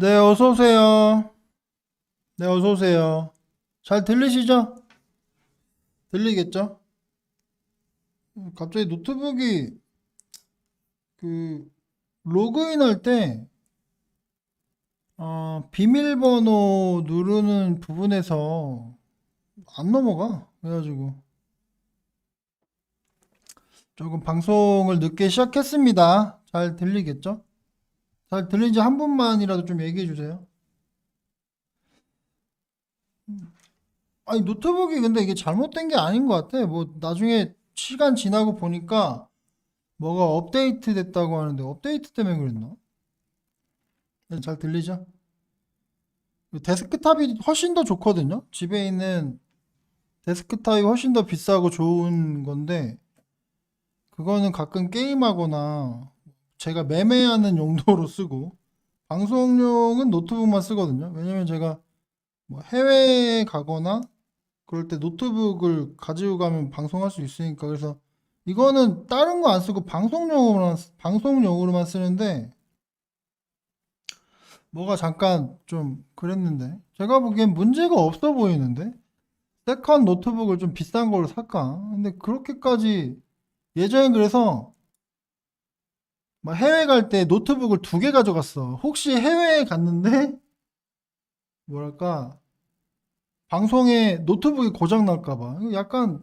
네, 어서 오세요. 네, 어서 오세요. 잘 들리시죠? 들리겠죠? 음, 갑자기 노트북이 그 로그인 할 때 어, 비밀번호 누르는 부분에서 안 넘어가. 그래가지고 조금 방송을 늦게 시작했습니다. 잘 들리겠죠? 잘 들리는지 한 분만이라도 좀 얘기해 주세요. 아니, 노트북이 근데 이게 잘못된 게 아닌 것 같아. 뭐, 나중에 시간 지나고 보니까 뭐가 업데이트 됐다고 하는데, 업데이트 때문에 그랬나? 네, 잘 들리죠? 데스크탑이 훨씬 더 좋거든요? 집에 있는 데스크탑이 훨씬 더 비싸고 좋은 건데, 그거는 가끔 게임하거나 제가 매매하는 용도로 쓰고 방송용은 노트북만 쓰거든요. 왜냐면 제가 뭐 해외에 가거나 그럴 때 노트북을 가지고 가면 방송할 수 있으니까 그래서 이거는 다른 거 안 쓰고 방송용으로만 방송용으로만 쓰는데 뭐가 잠깐 좀 그랬는데 제가 보기엔 문제가 없어 보이는데 세컨 노트북을 좀 비싼 걸로 살까? 근데 그렇게까지 예전에 그래서 막 해외 갈 때 노트북을 두 개 가져갔어. 혹시 해외에 갔는데 뭐랄까 방송에 노트북이 고장 날까 봐. 이거 약간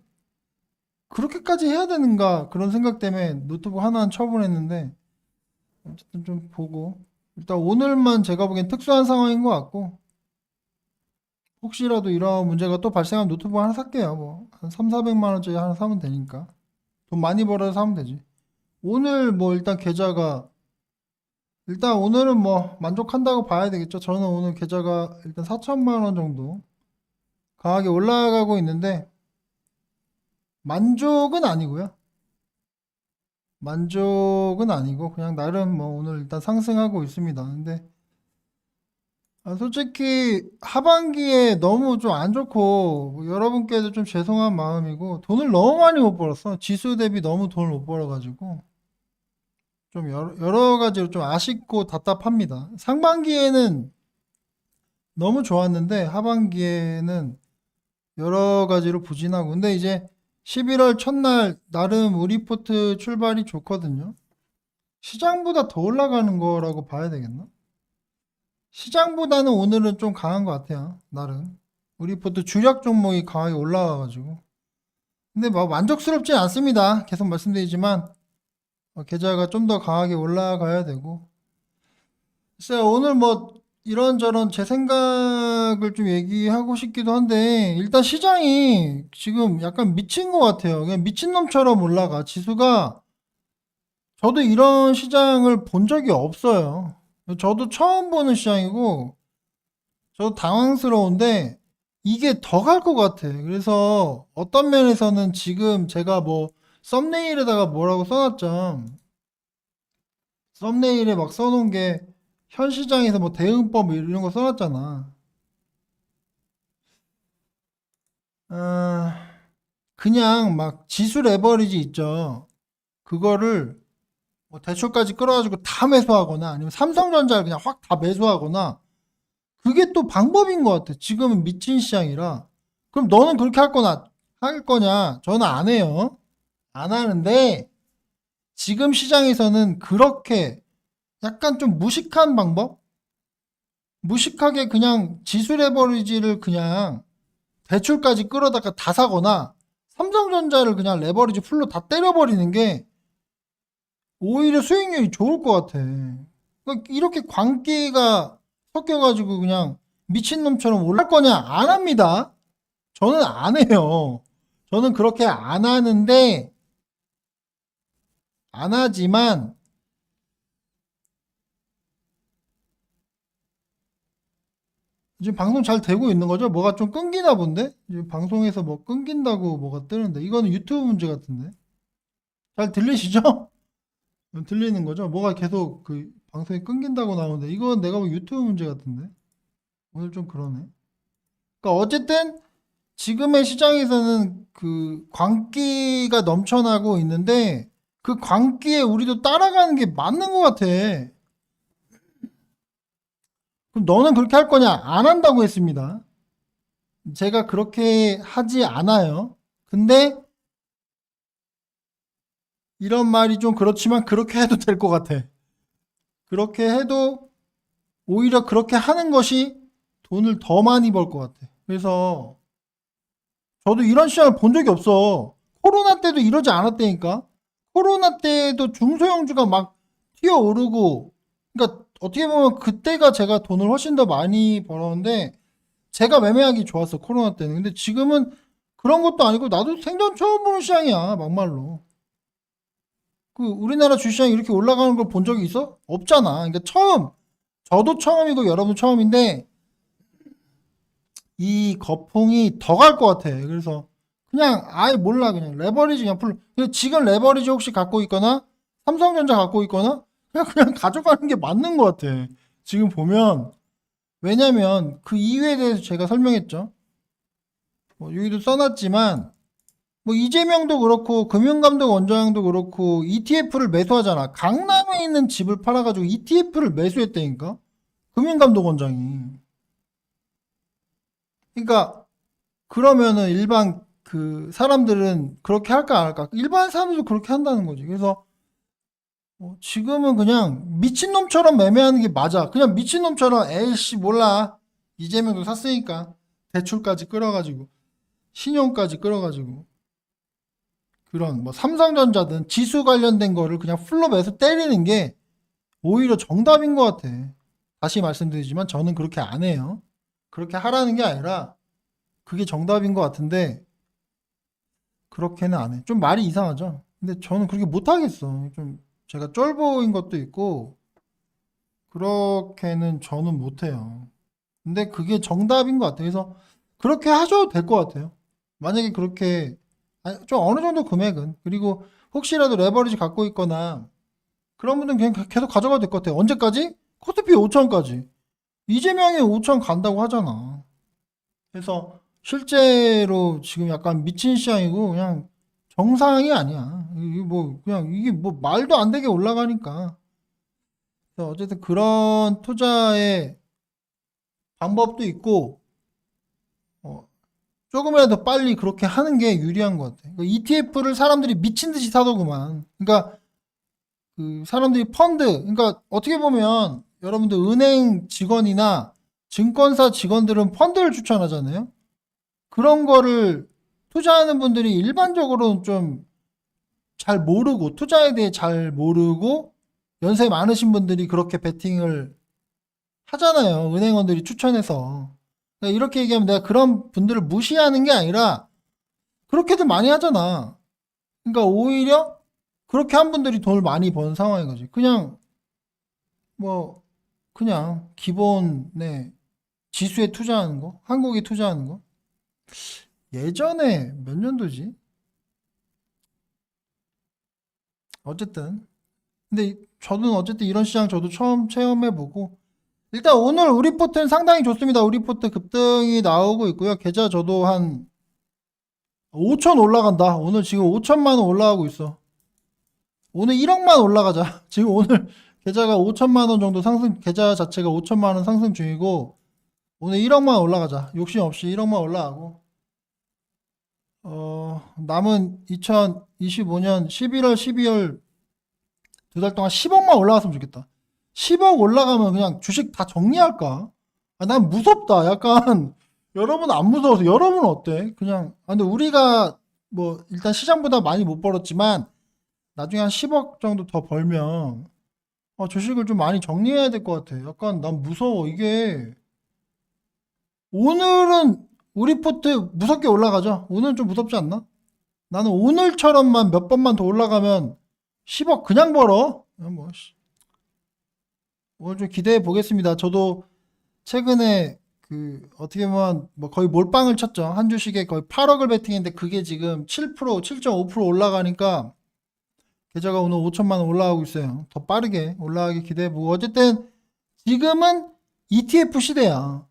그렇게까지 해야 되는가 그런 생각 때문에 노트북 하나는 처분했는데 어쨌든 좀 보고 일단 오늘만 제가 보기엔 특수한 상황인 것 같고 혹시라도 이런 문제가 또 발생하면 노트북 하나 살게요. 뭐 한 3, 400만 원짜리 하나 사면 되니까 돈 많이 벌어서 사면 되지. 오늘 뭐 일단 계좌가 일단 오늘은 뭐 만족한다고 봐야 되겠죠. 저는 오늘 계좌가 일단 4천만 원 정도 강하게 올라가고 있는데 만족은 아니고요. 만족은 아니고 그냥 나름 뭐 오늘 일단 상승하고 있습니다. 근데 아, 솔직히 하반기에 너무 좀 안 좋고 뭐 여러분께도 좀 죄송한 마음이고 돈을 너무 많이 못 벌었어. 지수 대비 너무 돈을 못 벌어가지고 좀 여러, 여러 가지로 좀 아쉽고 답답합니다. 상반기에는 너무 좋았는데 하반기에는 여러 가지로 부진하고 근데 이제 11월 첫날 나름 우리포트 출발이 좋거든요. 시장보다 더 올라가는 거라고 봐야 되겠나? 시장보다는 오늘은 좀 강한 것 같아요. 나름. 우리포트 주력 종목이 강하게 올라와가지고. 근데 뭐 만족스럽진 않습니다. 계속 말씀드리지만 어, 계좌가 좀 더 강하게 올라가야 되고. 글쎄요, 오늘 뭐 이런저런 제 생각을 좀 얘기하고 싶기도 한데 일단 시장이 지금 약간 미친 것 같아요. 그냥 미친놈처럼 올라가. 지수가 저도 이런 시장을 본 적이 없어요. 저도 처음 보는 시장이고 저도 당황스러운데 이게 더 갈 것 같아. 그래서 어떤 면에서는 지금 제가 뭐 썸네일에다가 뭐라고 써놨죠. 썸네일에 막 써놓은 게 현 시장에서 뭐 대응법 이런 거 써놨잖아. 아, 그냥 막 지수 레버리지 있죠. 그거를 뭐 대출까지 끌어가지고 다 매수하거나 아니면 삼성전자를 그냥 확 다 매수하거나 그게 또 방법인 것 같아. 지금은 미친 시장이라. 그럼 너는 그렇게 할 거나 할 거냐? 저는 안 해요. 안 하는데 지금 시장에서는 그렇게 약간 좀 무식한 방법? 무식하게 그냥 지수 레버리지를 그냥 대출까지 끌어다가 다 사거나 삼성전자를 그냥 레버리지 풀로 다 때려버리는 게 오히려 수익률이 좋을 것 같아. 그러니까 이렇게 광기가 섞여가지고 그냥 미친놈처럼 올랄 거냐? 안 합니다. 저는 안 해요. 저는 그렇게 안 하는데, 안 하지만, 지금 방송 잘 되고 있는 거죠? 뭐가 좀 끊기나 본데? 지금 방송에서 뭐 끊긴다고 뭐가 뜨는데. 이거는 유튜브 문제 같은데. 잘 들리시죠? 들리는 거죠? 뭐가 계속 그 방송이 끊긴다고 나오는데 이건 내가 보기 유튜브 문제 같은데 오늘 좀 그러네. 그러니까 어쨌든 지금의 시장에서는 그 광기가 넘쳐나고 있는데 그 광기에 우리도 따라가는 게 맞는 것 같아. 그럼 너는 그렇게 할 거냐? 안 한다고 했습니다. 제가 그렇게 하지 않아요. 근데 이런 말이 좀 그렇지만 그렇게 해도 될 것 같아. 그렇게 해도 오히려 그렇게 하는 것이 돈을 더 많이 벌 것 같아. 그래서 저도 이런 시장을 본 적이 없어. 코로나 때도 이러지 않았다니까. 코로나 때도 중소형주가 막 튀어오르고, 그러니까 어떻게 보면 그때가 제가 돈을 훨씬 더 많이 벌었는데, 제가 매매하기 좋았어, 코로나 때는. 근데 지금은 그런 것도 아니고, 나도 생전 처음 보는 시장이야, 막말로. 그, 우리나라 주시장이 이렇게 올라가는 걸 본 적이 있어? 없잖아. 그러니까 처음, 저도 처음이고 여러분 처음인데, 이 거품이 더 갈 것 같아. 그래서 그냥 아예 몰라 그냥 레버리지 그냥 풀. 근데 지금 레버리지 혹시 갖고 있거나 삼성전자 갖고 있거나 그냥 그냥 가져가는 게 맞는 것 같아. 지금 보면 왜냐면 그 이유에 대해서 제가 설명했죠. 뭐 여기도 써놨지만 뭐 이재명도 그렇고 금융감독 원장도 그렇고 ETF를 매수하잖아. 강남에 있는 집을 팔아가지고 ETF를 매수했다니까. 금융감독 원장이. 그러니까 그러면은 일반 그 사람들은 그렇게 할까 안 할까? 일반 사람들도 그렇게 한다는 거지. 그래서 어, 지금은 그냥 미친놈처럼 매매하는 게 맞아. 그냥 미친놈처럼 에이씨 몰라. 이재명도 샀으니까 대출까지 끌어가지고 신용까지 끌어가지고 그런 뭐 삼성전자든 지수 관련된 거를 그냥 매서 때리는 게 오히려 정답인 것 같아. 다시 말씀드리지만 저는 그렇게 안 해요. 그렇게 하라는 게 아니라 그게 정답인 것 같은데 그렇게는 안 해. 좀 말이 이상하죠. 근데 저는 그렇게 못 하겠어. 좀 제가 쫄보인 것도 있고 그렇게는 저는 못 해요. 근데 그게 정답인 것 같아요. 그래서 그렇게 하셔도 될 것 같아요. 만약에 그렇게 좀 어느 정도 금액은 그리고 혹시라도 레버리지 갖고 있거나 그런 분들은 그냥 계속 가져가도 될 것 같아요. 언제까지? 코스피 5천까지. 이재명이 5천 간다고 하잖아. 그래서 실제로 지금 약간 미친 시장이고 그냥 정상이 아니야. 이게 뭐 그냥 이게 뭐 말도 안 되게 올라가니까. 어쨌든 그런 투자의 방법도 있고 어, 조금이라도 빨리 그렇게 하는 게 유리한 것 같아. ETF를 사람들이 미친 듯이 사더구만. 그러니까 그 사람들이 펀드, 그러니까 어떻게 보면 여러분들 은행 직원이나 증권사 직원들은 펀드를 추천하잖아요. 그런 거를 투자하는 분들이 일반적으로는 좀 잘 모르고 투자에 대해 잘 모르고 연세 많으신 분들이 그렇게 베팅을 하잖아요. 은행원들이 추천해서. 그러니까 이렇게 얘기하면 내가 그런 분들을 무시하는 게 아니라 그렇게들 많이 하잖아. 그러니까 오히려 그렇게 한 분들이 돈을 많이 버는 상황인 거지. 그냥 뭐 그냥 기본에 지수에 투자하는 거, 한국에 투자하는 거. 예전에 몇 년도지? 어쨌든 근데 저는 어쨌든 이런 시장 저도 처음 체험해보고 일단 오늘 우리 포트는 상당히 좋습니다. 우리 포트 급등이 나오고 있고요. 계좌 저도 한 5천 올라간다. 오늘 지금 5천만 원 올라가고 있어. 오늘 1억만 올라가자. 지금 오늘 계좌가 5천만 원 정도 상승, 계좌 자체가 5천만 원 상승 중이고, 오늘 1억만 올라가자. 욕심 없이 1억만 올라가고, 어, 남은 2025년 11월, 12월 두 달 동안 10억만 올라갔으면 좋겠다. 10억 올라가면 그냥 주식 다 정리할까? 아, 난 무섭다. 약간, 여러분 안 무서워서, 여러분 어때? 그냥, 아, 근데 우리가 뭐, 일단 시장보다 많이 못 벌었지만, 나중에 한 10억 정도 더 벌면, 어, 주식을 좀 많이 정리해야 될 것 같아. 약간 난 무서워. 이게 오늘은 우리 포트 무섭게 올라가죠. 오늘은 좀 무섭지 않나? 나는 오늘처럼만 몇 번만 더 올라가면 10억 그냥 벌어. 어, 뭐 씨. 오늘 좀 기대해 보겠습니다. 저도 최근에 그 어떻게 보면 뭐 거의 몰빵을 쳤죠. 한 주식에 거의 8억을 베팅했는데 그게 지금 7% 7.5% 올라가니까 계좌가 오늘 5천만 원 올라가고 있어요. 더 빠르게 올라가기 기대해 보고 어쨌든 지금은 ETF 시대야.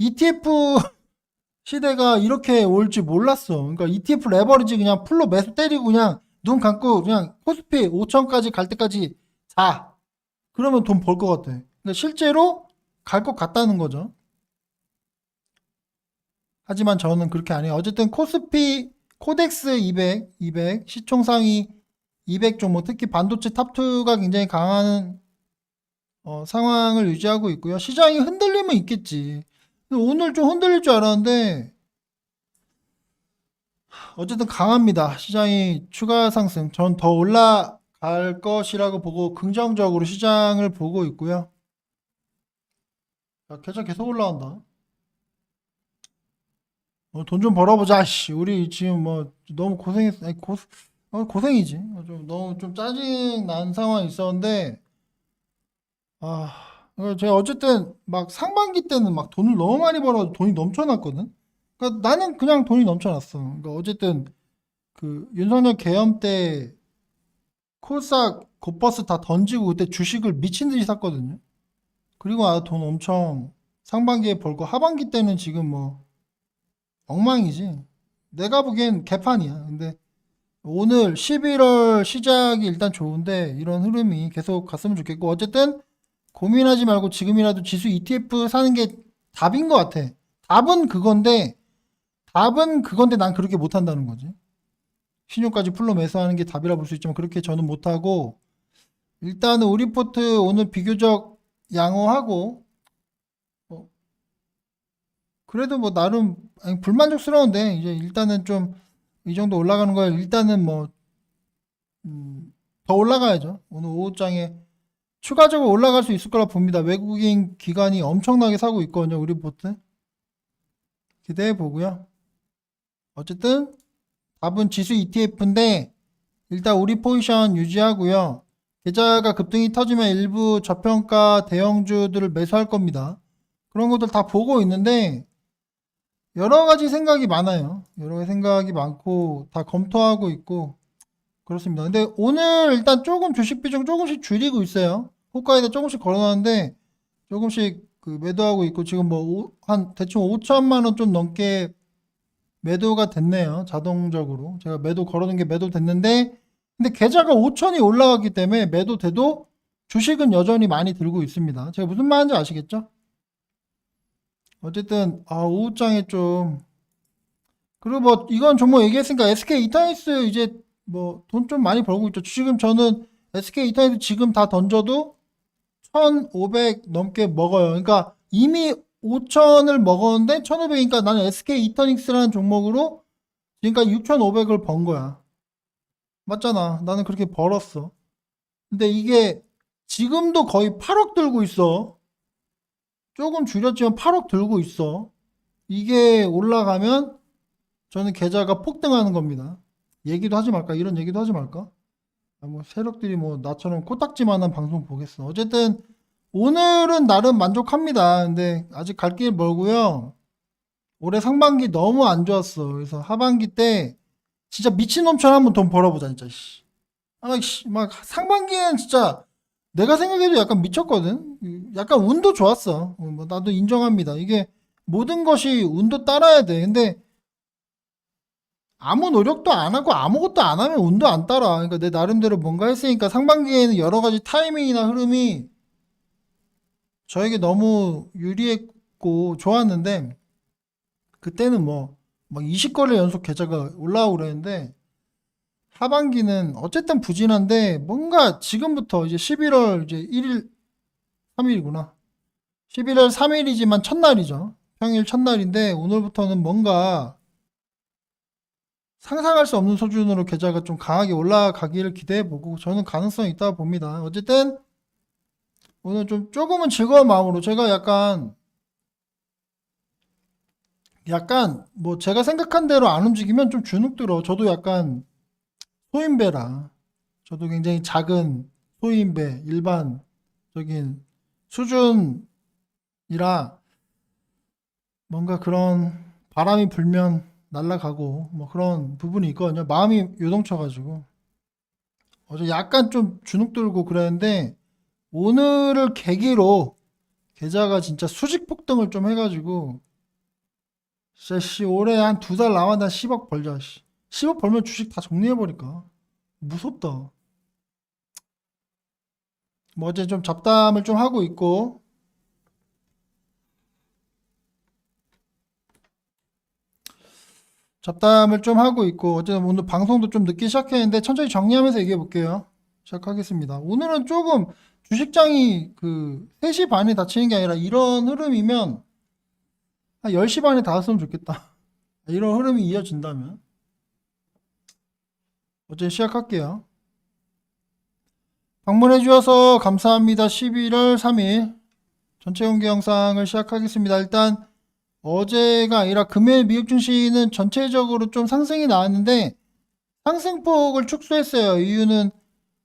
ETF 시대가 이렇게 올지 몰랐어. 그러니까 ETF 레버리지 그냥 풀로 매수 때리고 그냥 눈 감고 그냥 코스피 5천까지 갈 때까지 자. 그러면 돈 벌 것 같아. 그러니까 실제로 갈 것 같다는 거죠. 하지만 저는 그렇게 안 해요. 어쨌든 코스피 코덱스 200, 200 시총 상위 200 종목 특히 반도체 탑2가 굉장히 강한 어, 상황을 유지하고 있고요. 시장이 흔들리면 있겠지. 오늘 좀 흔들릴 줄 알았는데 어쨌든 강합니다. 시장이 추가 상승. 전 더 올라갈 것이라고 보고 긍정적으로 시장을 보고 있고요. 야, 계좌 계속 올라간다. 어, 돈좀 벌어보자. 씨. 우리 지금 뭐 너무 고생했, 아니, 고, 어, 고생이지. 어, 좀 너무 좀 짜증 난 상황이 있었는데, 아, 어, 제가 어쨌든 막 상반기 때는 막 돈을 너무 많이 벌어서 돈이 넘쳐났거든. 그러니까 나는 그냥 돈이 넘쳐났어. 그러니까 어쨌든 그 윤석열 계엄 때 콜싹 곧버스 다 던지고 그때 주식을 미친 듯이 샀거든요. 그리고 아, 돈 엄청 상반기에 벌고 하반기 때는 지금 뭐 엉망이지. 내가 보기엔 개판이야. 근데 오늘 11월 시작이 일단 좋은데 이런 흐름이 계속 갔으면 좋겠고 어쨌든 고민하지 말고 지금이라도 지수 ETF 사는 게 답인 것 같아. 답은 그건데 답은 그건데 난 그렇게 못한다는 거지. 신용까지 풀로 매수하는 게 답이라 볼 수 있지만 그렇게 저는 못하고 일단은 우리 포트 오늘 비교적 양호하고 어, 그래도 뭐 나름 아니, 불만족스러운데 이제 일단은 좀 이 정도 올라가는 거야 일단은 뭐 음, 더 올라가야죠. 오늘 오후장에 추가적으로 올라갈 수 있을 거라 봅니다. 외국인 기관이 엄청나게 사고 있거든요. 우리포트 기대해 보고요. 어쨌든 답은 지수 ETF인데 일단 우리 포지션 유지하고요. 계좌가 급등이 터지면 일부 저평가 대형주들을 매수할 겁니다. 그런 것들 다 보고 있는데 여러 가지 생각이 많아요. 여러 가지 생각이 많고 다 검토하고 있고 그렇습니다. 근데 오늘 일단 조금 주식 비중 조금씩 줄이고 있어요. 호가에다 조금씩 걸어놨는데 조금씩 그 매도하고 있고 지금 뭐 한 대충 5천만 원 좀 넘게 매도가 됐네요. 자동적으로. 제가 매도 걸어놓은 게 매도 됐는데, 근데 계좌가 5천이 올라갔기 때문에 매도돼도 주식은 여전히 많이 들고 있습니다. 제가 무슨 말인지 아시겠죠? 어쨌든, 아, 오후장에 좀, 그리고 뭐, 이건 종목 얘기했으니까 SK 이타이스 이제 뭐, 돈 좀 많이 벌고 있죠. 지금 저는 SK 이타이스 지금 다 던져도 1,500 넘게 먹어요. 그러니까 이미 5천을 먹었는데 1,500이니까 나는 SK 이터닉스라는 종목으로 지금까지 6,500을 번 거야. 맞잖아. 나는 그렇게 벌었어. 근데 이게 지금도 거의 8억 들고 있어. 조금 줄였지만 8억 들고 있어. 이게 올라가면 저는 계좌가 폭등하는 겁니다. 얘기도 하지 말까? 이런 얘기도 하지 말까? 아, 뭐 세력들이 뭐 나처럼 코딱지만한 방송 보겠어. 어쨌든 오늘은 나름 만족합니다. 근데 아직 갈 길 멀고요. 올해 상반기 너무 안 좋았어. 그래서 하반기 때 진짜 미친놈처럼 한번 돈 벌어보자 진짜. 씨. 아, 씨, 막 상반기엔 진짜 내가 생각해도 약간 미쳤거든. 약간 운도 좋았어. 어, 뭐 나도 인정합니다. 이게 모든 것이 운도 따라야 돼. 근데 아무 노력도 안 하고 아무것도 안 하면 운도 안 따라. 그러니까 내 나름대로 뭔가 했으니까 상반기에는 여러 가지 타이밍이나 흐름이 저에게 너무 유리했고 좋았는데 그때는 뭐 막 20거래 연속 계좌가 올라오고 그랬는데 하반기는 어쨌든 부진한데 뭔가 지금부터 이제 11월 이제 1일 3일이구나. 11월 3일이지만 첫날이죠. 평일 첫날인데 오늘부터는 뭔가 상상할 수 없는 수준으로 계좌가 좀 강하게 올라가기를 기대해 보고 저는 가능성이 있다고 봅니다. 어쨌든 오늘 좀 조금은 즐거운 마음으로 제가 약간 약간 뭐 제가 생각한 대로 안 움직이면 좀 주눅 들어. 저도 약간 소인배라. 저도 굉장히 작은 소인배, 일반적인 수준이라 뭔가 그런 바람이 불면 날아가고 뭐 그런 부분이 있거든요. 마음이 요동쳐가지고. 어제 약간 좀 주눅 들고 그랬는데 오늘을 계기로 계좌가 진짜 수직 폭등을 좀 해가지고 진짜 씨 올해 한 두 달 남았다 10억 벌자 씨. 10억 벌면 주식 다 정리해버릴까? 무섭다. 뭐 어제 좀 잡담을 좀 하고 있고 잡담을 좀 하고 있고 어쨌든 오늘 방송도 좀 늦게 시작했는데 천천히 정리하면서 얘기해 볼게요. 시작하겠습니다. 오늘은 조금 주식장이 그 3시 반에 닫히는 게 아니라 이런 흐름이면 한 10시 반에 닫았으면 좋겠다. 이런 흐름이 이어진다면 어쨌든 시작할게요. 방문해 주셔서 감사합니다. 11월 3일 전체 공개 영상을 시작하겠습니다. 일단 어제가 아니라 금요일 미국 증시는 전체적으로 좀 상승이 나왔는데 상승폭을 축소했어요. 이유는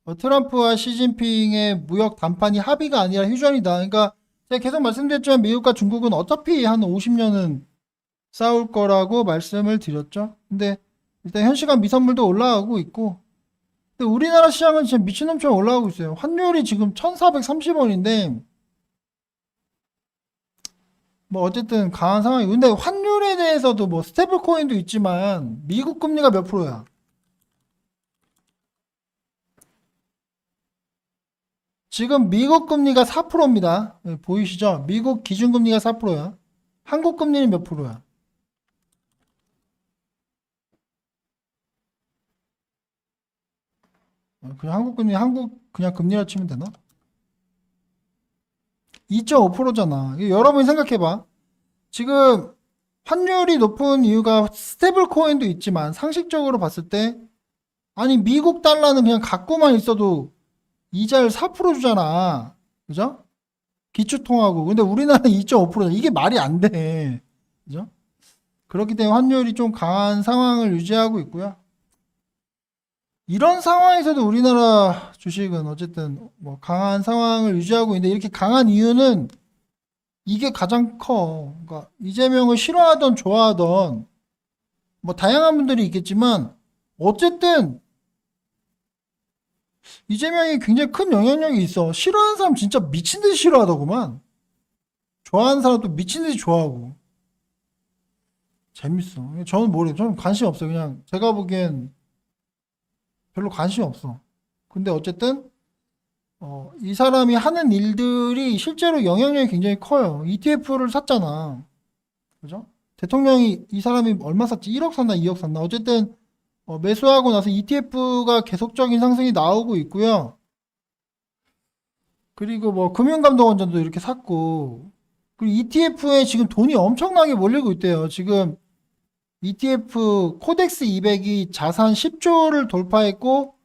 어, 트럼프와 시진핑의 무역談판이 합의가 아니라 휴전이다. 그러니까 제가 계속 말씀드렸지만 미국과 중국은 어차피 한 50년은 싸울 거라고 말씀을 드렸죠. 근데 일단 현 시간 미선물도 올라가고 있고 근데 우리나라 시장은 진짜 미친놈처럼 올라가고 있어요. 환율이 지금 1430원인데 뭐 어쨌든 강한 상황이고 근데 환율에 대해서도 뭐 스테이블 코인도 있지만 미국 금리가 몇 프로야? 지금 미국 금리가 4%입니다. 보이시죠? 미국 기준 금리가 4%야. 한국 금리는 몇 프로야? 어, 그냥 한국 금리 한국 그냥 금리라 치면 되나? 2.5%잖아. 여러분이 생각해봐. 지금 환율이 높은 이유가 스테이블 코인도 있지만 상식적으로 봤을 때 아니 미국 달러는 그냥 갖고만 있어도 이자를 4% 주잖아. 그죠? 기축통화국. 근데 우리나라는 2.5%잖아. 이게 말이 안 돼. 그죠? 그렇기 때문에 환율이 좀 강한 상황을 유지하고 있고요. 이런 상황에서도 우리나라 주식은 어쨌든 뭐 강한 상황을 유지하고 있는데 이렇게 강한 이유는 이게 가장 커. 그러니까 이재명을 싫어하던 좋아하던 뭐 다양한 분들이 있겠지만 어쨌든 이재명이 굉장히 큰 영향력이 있어. 싫어하는 사람 진짜 미친 듯이 싫어하더구만. 좋아하는 사람도 미친 듯이 좋아하고. 재밌어. 저는 모르겠어요. 저는 관심 없어요. 그냥 제가 보기엔 별로 관심 없어. 근데 어쨌든 어, 이 사람이 하는 일들이 실제로 영향력이 굉장히 커요. ETF를 샀잖아. 그죠? 대통령이 이 사람이 얼마 샀지? 1억 샀나 2억 샀나? 어쨌든 어, 매수하고 나서 ETF가 계속적인 상승이 나오고 있고요. 그리고 뭐 금융감독원장도 이렇게 샀고 그리고 ETF에 지금 돈이 엄청나게 몰리고 있대요. 지금 ETF 코덱스 200이 자산 10조를 돌파했고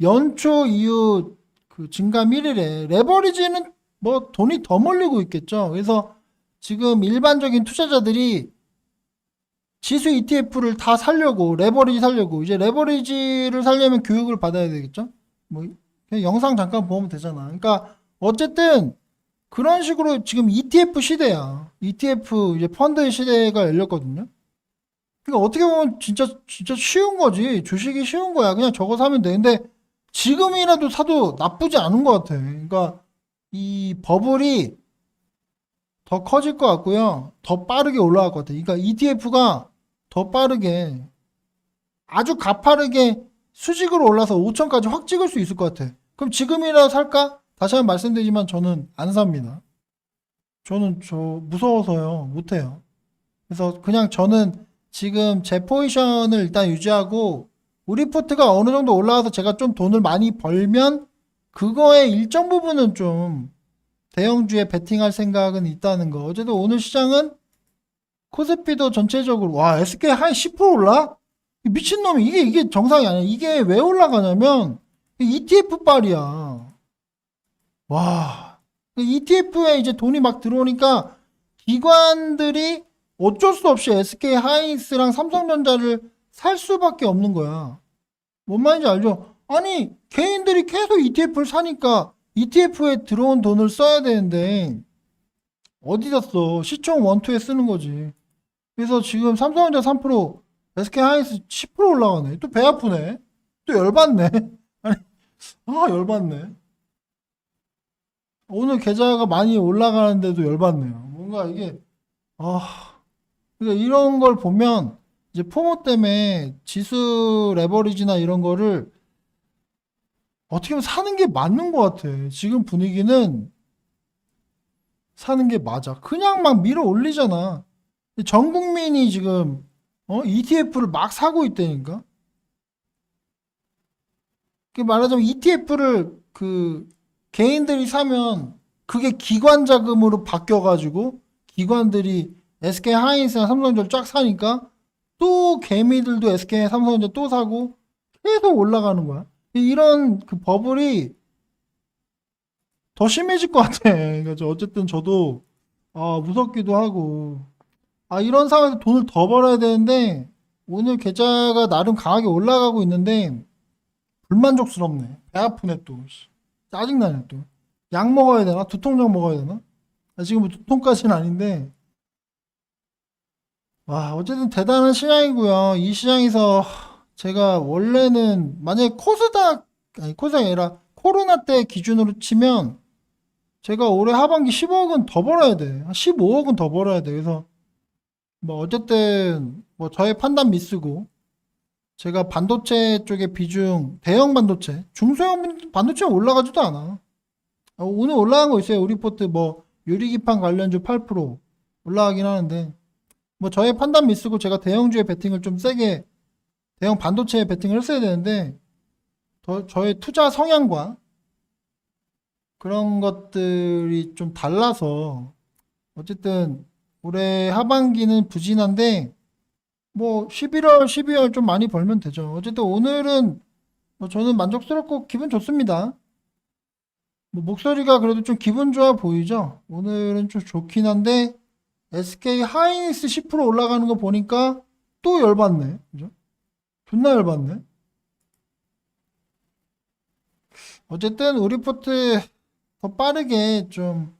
연초 이후 그 증감 1일에 레버리지는 뭐 돈이 더 몰리고 있겠죠. 그래서 지금 일반적인 투자자들이 지수 ETF를 다 살려고 레버리지 살려고 이제 레버리지를 살려면 교육을 받아야 되겠죠. 뭐 그냥 영상 잠깐 보면 되잖아. 그러니까 어쨌든 그런 식으로 지금 ETF 시대야. ETF 이제 펀드 시대가 열렸거든요. 그러니까 어떻게 보면 진짜 진짜 쉬운 거지. 주식이 쉬운 거야. 그냥 저거 사면 돼. 근데 지금이라도 사도 나쁘지 않은 것 같아. 그러니까 이 버블이 더 커질 것 같고요. 더 빠르게 올라갈 것 같아. 그러니까 ETF가 더 빠르게 아주 가파르게 수직으로 올라서 5천까지 확 찍을 수 있을 것 같아. 그럼 지금이라도 살까? 다시 한번 말씀드리지만 저는 안 삽니다. 저는 저 무서워서요. 못해요. 그래서 그냥 저는 지금 제 포지션을 일단 유지하고 우리 포트가 어느 정도 올라와서 제가 좀 돈을 많이 벌면 그거의 일정 부분은 좀 대형주에 베팅할 생각은 있다는 거. 어제도 오늘 시장은 코스피도 전체적으로 와 SK 한 10% 올라? 이 미친놈이 이게 이게 정상이 아니야. 이게 왜 올라가냐면 ETF 빨이야. 와 ETF에 이제 돈이 막 들어오니까 기관들이 어쩔 수 없이 SK 하이닉스랑 삼성전자를 살 수밖에 없는 거야. 뭔 말인지 알죠? 아니, 개인들이 계속 ETF를 사니까 ETF에 들어온 돈을 써야 되는데, 어디다 써? 시총 원투에 쓰는 거지. 그래서 지금 삼성전자 3%, SK 하이닉스 10% 올라가네. 또 배 아프네. 또 열받네. 아니, 아, 열받네. 오늘 계좌가 많이 올라가는데도 열받네요. 뭔가 이게, 아, 그러니까 이런 걸 보면 이제 포모 때문에 지수 레버리지나 이런 거를 어떻게 보면 사는 게 맞는 것 같아. 지금 분위기는 사는 게 맞아. 그냥 막 밀어 올리잖아. 전 국민이 지금 어? ETF를 막 사고 있다니까? 그 말하자면 ETF를 그 개인들이 사면 그게 기관 자금으로 바뀌어가지고 기관들이 SK 하이닉스나 삼성전자 쫙 사니까 또 개미들도 SK 삼성전자 또 사고 계속 올라가는 거야. 이런 그 버블이 더 심해질 것 같아. 그러니까 어쨌든 저도 아, 무섭기도 하고 아, 이런 상황에서 돈을 더 벌어야 되는데 오늘 계좌가 나름 강하게 올라가고 있는데 불만족스럽네. 배 아프네 또. 씨. 짜증나네 또. 약 먹어야 되나? 두통약 먹어야 되나? 아, 지금 뭐 두통까지는 아닌데 와, 어쨌든 대단한 시장이고요. 이 시장에서 제가 원래는 만약에 코스닥 아니 코스닥이 아니라 코로나 때 기준으로 치면 제가 올해 하반기 10억은 더 벌어야 돼. 한 15억은 더 벌어야 돼. 그래서 뭐 어쨌든 뭐 저의 판단 미스고 제가 반도체 쪽의 비중 대형 반도체 중소형 반도체 올라가지도 않아. 어, 오늘 올라간 거 있어요. 우리 포트 뭐 유리기판 관련주 8% 올라가긴 하는데 뭐 저의 판단 미스고 제가 대형주에 베팅을 좀 세게 대형 반도체에 베팅을 했어야 되는데 더 저의 투자 성향과 그런 것들이 좀 달라서 어쨌든 올해 하반기는 부진한데 뭐 11월, 12월 좀 많이 벌면 되죠. 어쨌든 오늘은 뭐 저는 만족스럽고 기분 좋습니다. 뭐 목소리가 그래도 좀 기분 좋아 보이죠? 오늘은 좀 좋긴 한데 SK 하이닉스 10% 올라가는 거 보니까 또 열받네. 그죠? 존나 열받네. 어쨌든 우리포트 더 빠르게 좀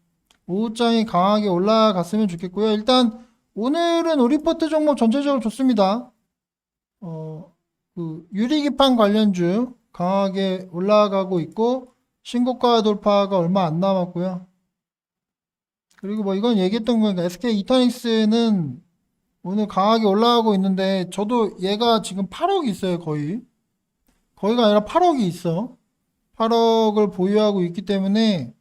오후장이 강하게 올라갔으면 좋겠고요. 일단 오늘은 우리포트 종목 전체적으로 좋습니다. 어, 그 유리기판 관련주 강하게 올라가고 있고 신고가 돌파가 얼마 안 남았고요. 그리고 뭐 이건 얘기했던 거니까 SK 이터닉스는 오늘 강하게 올라가고 있는데 저도 얘가 지금 8억이 있어요 거의. 거의가 아니라 8억이 있어. 8억을 보유하고 있기 때문에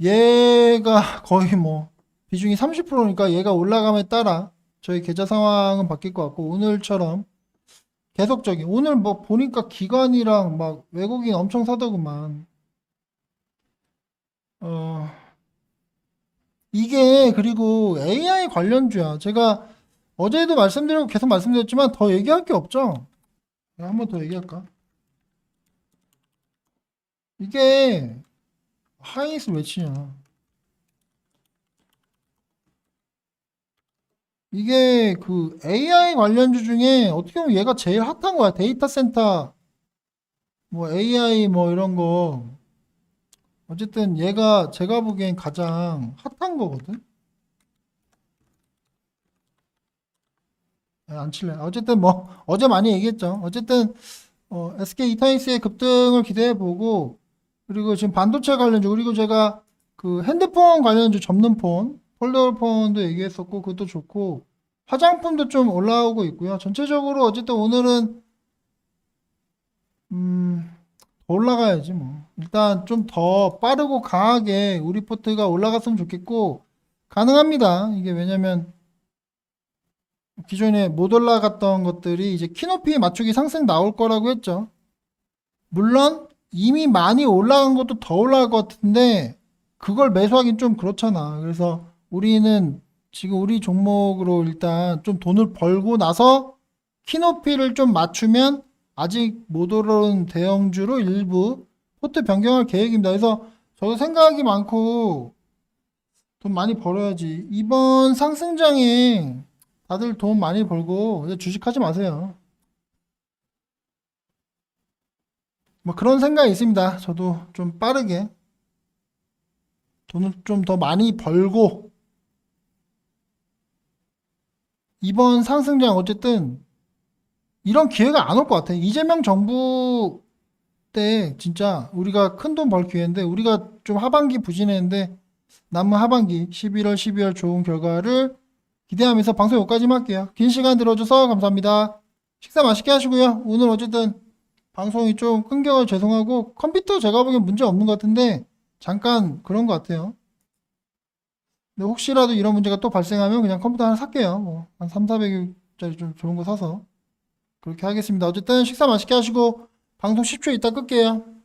얘가 거의 뭐 비중이 30%니까 얘가 올라감에 따라 저희 계좌 상황은 바뀔 것 같고 오늘처럼 계속적인 오늘 뭐 보니까 기관이랑 막 외국인 엄청 사더구만. 어 이게 그리고 AI 관련주야. 제가 어제도 말씀드리고 계속 말씀드렸지만 더 얘기할 게 없죠. 한 번 더 얘기할까? 이게 하이닉스 왜 치냐? 이게 그 AI 관련주 중에 어떻게 보면 얘가 제일 핫한 거야. 데이터 센터 뭐 AI 뭐 이런 거 어쨌든 얘가 제가 보기엔 가장 핫한 거거든. 아, 안 칠래. 어쨌든 뭐 어제 많이 얘기했죠. 어쨌든 어, SK 이타닉스의 급등을 기대해 보고 그리고 지금 반도체 관련주 그리고 제가 그 핸드폰 관련주 접는 폰 폴더폰도 얘기했었고 그것도 좋고 화장품도 좀 올라오고 있고요. 전체적으로 어쨌든 오늘은 음더 올라가야지 뭐. 일단 좀 더 빠르고 강하게 우리 포트가 올라갔으면 좋겠고 가능합니다. 이게 왜냐면 기존에 못 올라갔던 것들이 이제 키높이 맞추기 상승 나올 거라고 했죠. 물론 이미 많이 올라간 것도 더 올라갈 것 같은데 그걸 매수하긴 좀 그렇잖아. 그래서 우리는 지금 우리 종목으로 일단 좀 돈을 벌고 나서 키높이를 좀 맞추면 아직 못 오른 대형주로 일부 포트 변경할 계획입니다. 그래서 저도 생각이 많고 돈 많이 벌어야지. 이번 상승장에 다들 돈 많이 벌고 주식하지 마세요. 뭐 그런 생각이 있습니다. 저도 좀 빠르게 돈을 좀 더 많이 벌고 이번 상승장 어쨌든 이런 기회가 안 올 것 같아. 이재명 정부 때 진짜 우리가 큰 돈 벌 기회인데 우리가 좀 하반기 부진했는데 남은 하반기 11월, 12월 좋은 결과를 기대하면서 방송 여기까지만 할게요. 긴 시간 들어줘서 감사합니다. 식사 맛있게 하시고요. 오늘 어쨌든 방송이 좀 끊겨 죄송하고 컴퓨터 제가 보기엔 문제 없는 것 같은데 잠깐 그런 것 같아요. 근데 혹시라도 이런 문제가 또 발생하면 그냥 컴퓨터 하나 살게요. 뭐, 한 3, 400짜리 좀 좋은 거 사서. 그렇게 하겠습니다. 어쨌든 식사 맛있게 하시고 방송 10초 있다 끌게요.